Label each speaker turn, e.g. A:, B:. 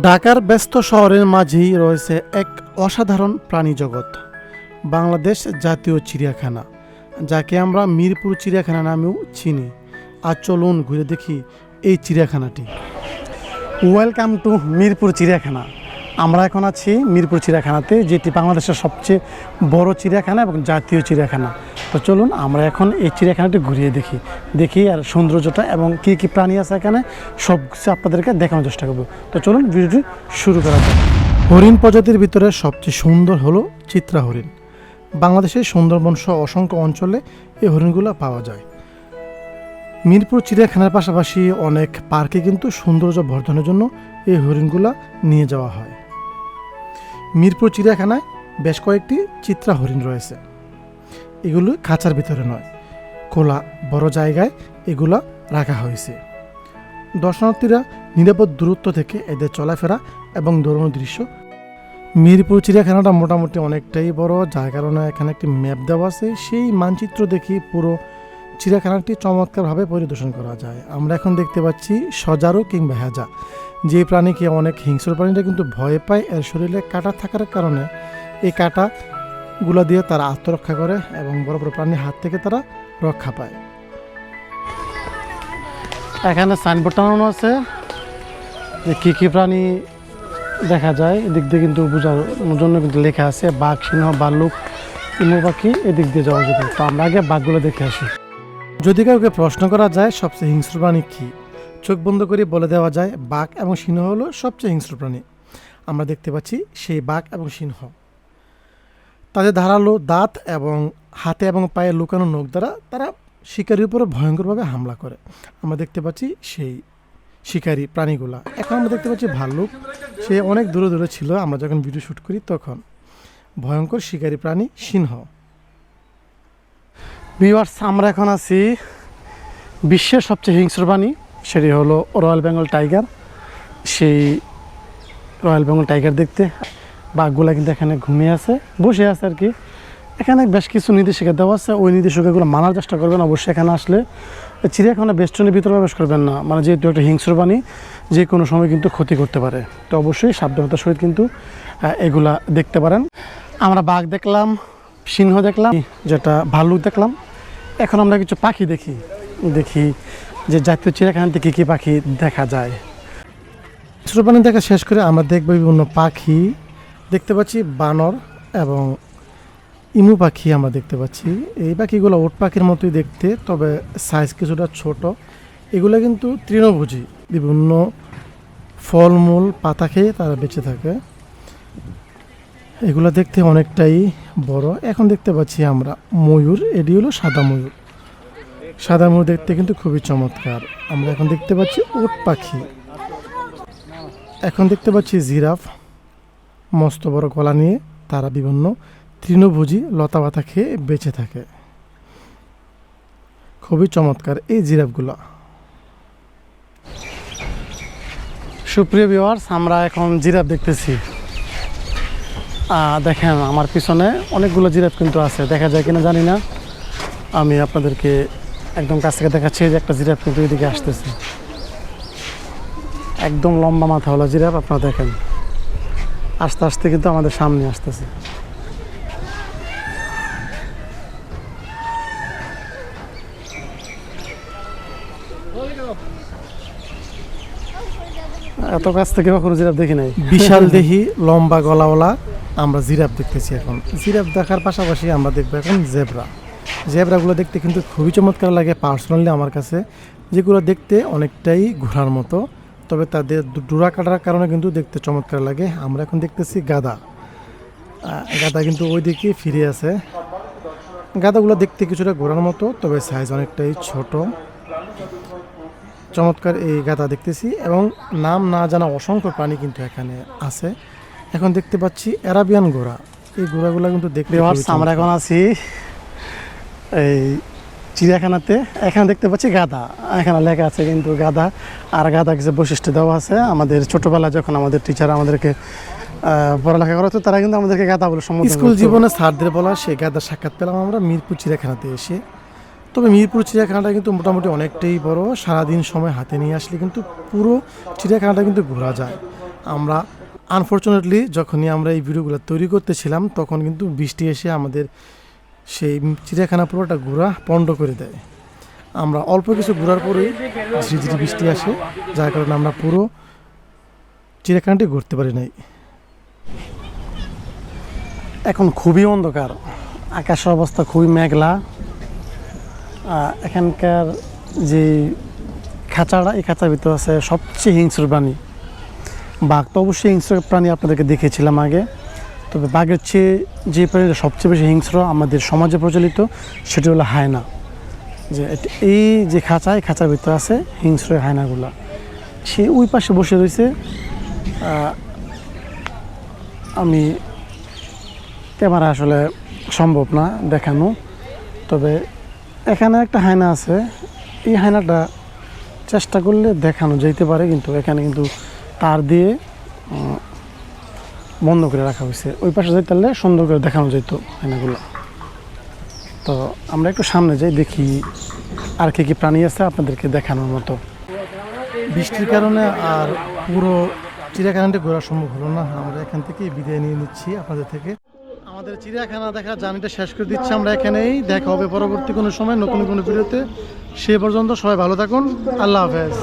A: ঢাকার ব্যস্ত শহরের মাঝেই রয়েছে এক অসাধারণ প্রাণী জগৎ, বাংলাদেশ জাতীয় চিড়িয়াখানা, যাকে আমরা মিরপুর চিড়িয়াখানা নামেও চিনি। আর চলুন ঘুরে দেখি এই চিড়িয়াখানাটি। ওয়েলকাম টু মিরপুর চিড়িয়াখানা। আমরা এখন আছি মিরপুর চিড়িয়াখানাতে, যেটি বাংলাদেশের সবচেয়ে বড় চিড়িয়াখানা এবং জাতীয় চিড়িয়াখানা। তো চলুন আমরা এখন এই চিড়িয়াখানাটি ঘুরিয়ে দেখি। দেখি আর সৌন্দর্যটা এবং কী কী প্রাণী আছে এখানে, সব কিছু আপনাদেরকে দেখানোর চেষ্টা করব। তো চলুন ভিডিওটি শুরু করা যাক। হরিণ প্রজাতির ভিতরে সবচেয়ে সুন্দর হলো চিত্রা হরিণ। বাংলাদেশের সুন্দরবন সহ অসংখ্য অঞ্চলে এই হরিণগুলো পাওয়া যায়। মিরপুর চিড়িয়াখানার পাশাপাশি অনেক পার্কে কিন্তু সৌন্দর্য বর্ধনের জন্য এই হরিণগুলা নিয়ে যাওয়া হয়। মিরপুর চিড়িয়াখানায় বেশ কয়েকটি চিত্রা হরিণ রয়েছে। এগুলো খাঁচার ভিতরে নয়, খোলা বড় জায়গায় এগুলো রাখা হয়েছে। দর্শনার্থীরা নিরাপদ দূরত্ব থেকে এদের চলাফেরা এবং দৌড়ানোর দৃশ্য মিরপুর চিড়িয়াখানাটা মোটামুটি অনেকটাই বড়, যার কারণে এখানে একটি ম্যাপ দেওয়া আছে। সেই মানচিত্র দেখি পুরো চিড়িয়াখানাটি চমৎকারভাবে পরিদর্শন করা যায়। আমরা এখন দেখতে পাচ্ছি সজারু কিংবা হেজা। যে প্রাণীকে অনেক হিংস্র প্রাণীরা কিন্তু ভয় পায়, এর শরীরে কাটা থাকার কারণে এই কাঁটাগুলো দিয়ে তারা আত্মরক্ষা করে এবং বড় বড় প্রাণীর হাত থেকে তারা রক্ষা পায়। এখানে সাইনবোর্ড টানানো আছে যে কী কী প্রাণী দেখা যায়, এদিক দিয়ে কিন্তু বোঝার জন্য কিন্তু লেখা আছে, বাঘ, সিংহ ভাল্লুক ইমু পাখি, এদিক দিয়ে যাওয়া যেত তো আমরা আগে বাঘগুলো দেখে আসি। যদি কাউকে প্রশ্ন করা যায়, সবচেয়ে হিংস্র প্রাণী কী? চোখ বন্ধ করে বলে দেওয়া যায়, বাঘ এবং সিংহ হলো সবচেয়ে হিংস্র প্রাণী। আমরা দেখতে পাচ্ছি সেই বাঘ এবং সিংহ। তাদের ধারালো দাঁত এবং হাতে এবং পায়ে লুকানো নখ দ্বারা তারা শিকারির উপরে ভয়ঙ্করভাবে হামলা করে। আমরা দেখতে পাচ্ছি সেই শিকারী প্রাণীগুলা। এখন আমরা দেখতে পাচ্ছি ভাল্লুক। সে অনেক দূরে দূরে ছিল। আমরা যখন ভিডিও শ্যুট করি তখন ভয়ঙ্কর শিকারী প্রাণী সিংহ। ভিউয়ার্স আমরা এখন আছি বিশ্বের সবচেয়ে হিংস্র প্রাণী। সেটি হলো রয়্যাল বেঙ্গল টাইগার। সেই রয়্যাল বেঙ্গল টাইগার দেখতে বাঘগুলা কিন্তু এখানে ঘুমিয়ে আছে, বসে আছে আর কি। এখানে বেশ কিছু নির্দেশিকা দেওয়া আছে, ওই নির্দেশিকাগুলো মানার চেষ্টা করবেন অবশ্যই এখানে আসলে। চিড়িয়াখানা বেষ্টনের ভিতরে প্রবেশ করবেন না মানে যেহেতু একটা হিংস্র প্রাণী যে কোনো সময় কিন্তু ক্ষতি করতে পারে। তো অবশ্যই সাবধানতার সহিত কিন্তু এগুলা দেখতে পারেন। আমরা বাঘ দেখলাম, সিংহ দেখলাম, যেটা ভাল্লুক দেখলাম। এখন আমরা কিছু পাখি দেখি দেখি যে জাতীয় চিড়িয়াখানাতে কী কী পাখি দেখা যায়? ছোট প্রাণী দেখা শেষ করে আমরা দেখব বিভিন্ন পাখি দেখতে পাচ্ছি, বানর এবং ইমু পাখি আমরা দেখতে পাচ্ছি। এই পাখিগুলো ওট পাখির মতোই দেখতে, তবে সাইজ কিছুটা ছোট। এগুলো কিন্তু তৃণভোজী। বিভিন্ন ফলমূল, পাতা খেয়ে তারা বেঁচে থাকে। এগুলো দেখতে অনেকটাই বড়। এখন দেখতে পাচ্ছি আমরা ময়ূর। এটি হলো সাদা ময়ূর। সাদা ময়ূর দেখতে কিন্তু খুবই চমৎকার। আমরা এখন দেখতে পাচ্ছি উট পাখি। এখন দেখতে পাচ্ছি জিরাফ, মস্ত বড় গলা নিয়ে তারা বিভিন্ন তৃণভোজী লতা পাতা খেয়ে বেঁচে থাকে। খুবই চমৎকার এই জিরাফগুলো। সুপ্রিয় ভিউয়ার্স আমরা এখন জিরাফ দেখতেছি। দেখেন, আমার পিছনে অনেকগুলো জিরাফ কিন্তু আছে। দেখা যায় কিনা জানি না। আমি আপনাদেরকে একদম কাছ থেকে দেখাচ্ছি যে একটা জিরাফ কিন্তু এদিকে আসতেছে। একদম লম্বা মাথা হলো জিরাফ আপনারা দেখেন। আস্তে আস্তে কিন্তু আমাদের সামনে আসতেছে। এত কাছ থেকে কখনো জিরাফ দেখি নাই? বিশাল দেহি লম্বা গলাওয়ালা আমরা জিরাফ দেখতেছি এখন। জিরাফ দেখার পাশাপাশি আমরা দেখব এখন জেব্রা। জেব্রাগুলো দেখতে কিন্তু খুবই চমৎকার লাগে পার্সোনালি আমার কাছে। যেগুলো দেখতে অনেকটাই ঘোরার মতো তবে তাদের ডোরা কাটার কারণে কিন্তু দেখতে চমৎকার লাগে। আমরা এখন দেখতেছি গাদা। গাদা কিন্তু ওই দিকে ফিরে আছে। গাদাগুলো দেখতে কিছুটা ঘোরার মতো তবে সাইজ অনেকটাই ছোট। চমৎকার এই গাদা দেখতেছি এবং নাম না জানা অসংখ্য প্রাণী কিন্তু এখানে আছে। এখন দেখতে পাচ্ছি অ্যারাবিয়ান ঘোড়া। এই ঘোড়াগুলো কিন্তু দেখতে
B: আমরা এখন আছি এই চিড়িয়াখানাতে এখানে দেখতে পাচ্ছি গাদা এখানে লেখা আছে কিন্তু গাদা আর গাধা কিছু বৈশিষ্ট্য দেওয়া আছে। আমাদের ছোটবেলায় যখন আমাদের টিচার আমাদেরকে পড়ালেখা করাতো তারা কিন্তু আমাদেরকে গাদা বলে সম্বোধন
A: স্কুল জীবনে স্যারদের বলা সেই গাদা সাক্ষাৎ পেলাম আমরা মিরপুর চিড়িয়াখানাতে এসে। তবে মিরপুর চিড়িয়াখানাটা কিন্তু মোটামুটি অনেকটাই বড়। সারাদিন সময় হাতে নিয়ে আসলে কিন্তু পুরো চিড়িয়াখানাটা কিন্তু ঘোরা যায়। আমরা আনফর্চুনেটলি যখনই আমরা এই ভিডিওগুলো তৈরি করতেছিলাম তখন কিন্তু বৃষ্টি এসে আমাদের সেই চিড়িয়াখানা পুরোটা ঘোরা পণ্ড করে দেয়। আমরা অল্প কিছু ঘোরার পরেই ঝিরিঝিরি বৃষ্টি আসে, যার কারণে আমরা পুরো চিড়িয়াখানাটি ঘুরতে পারি নাই।
B: এখন খুবই অন্ধকার, আকাশের অবস্থা খুবই মেঘলা। এখানকার যে খাঁচাটা, এই খাঁচার ভিতরে আছে সবচেয়ে হিংস্র প্রাণী। বাঘ তো অবশ্যই হিংস্র প্রাণী আপনাদেরকে দেখেছিলাম আগে। তবে বাঘের চেয়ে যে প্রাণীটা সবচেয়ে বেশি হিংস্র আমাদের সমাজে প্রচলিত, সেটি হলো হায়না। যে এই যে খাঁচা, এই খাঁচার ভিতরে আছে হিংস্র হায়নাগুলা। সে ওই পাশে বসে রয়েছে আমি ক্যামেরা আসলে সম্ভব না দেখানো, তবে এখানে একটা হায়না আছে। এই হায়নাটা চেষ্টা করলে দেখানো যেতে পারে কিন্তু এখানে কিন্তু তার দিয়ে বন্ধ করে রাখা হয়েছে। ওই পাশে যাই তাহলে সুন্দর করে দেখানো যেত হায়নাগুলো তো আমরা একটু সামনে যাই, দেখি আর কি কি প্রাণী আছে আপনাদেরকে দেখানোর মতো।
A: বৃষ্টির কারণে আর পুরো চিড়িয়াখানাটি ঘোরা সম্ভব হলো না। আমরা এখান থেকে বিদায় নিয়ে নিচ্ছি আপনাদের থেকে। আমাদের চিড়িয়াখানা দেখা জার্নিটা শেষ করে দিচ্ছি আমরা এখানেই। দেখা হবে পরবর্তী কোনো সময়, নতুন কোনো ভিডিওতে। সে পর্যন্ত সবাই ভালো থাকুন। আল্লাহ হাফেজ।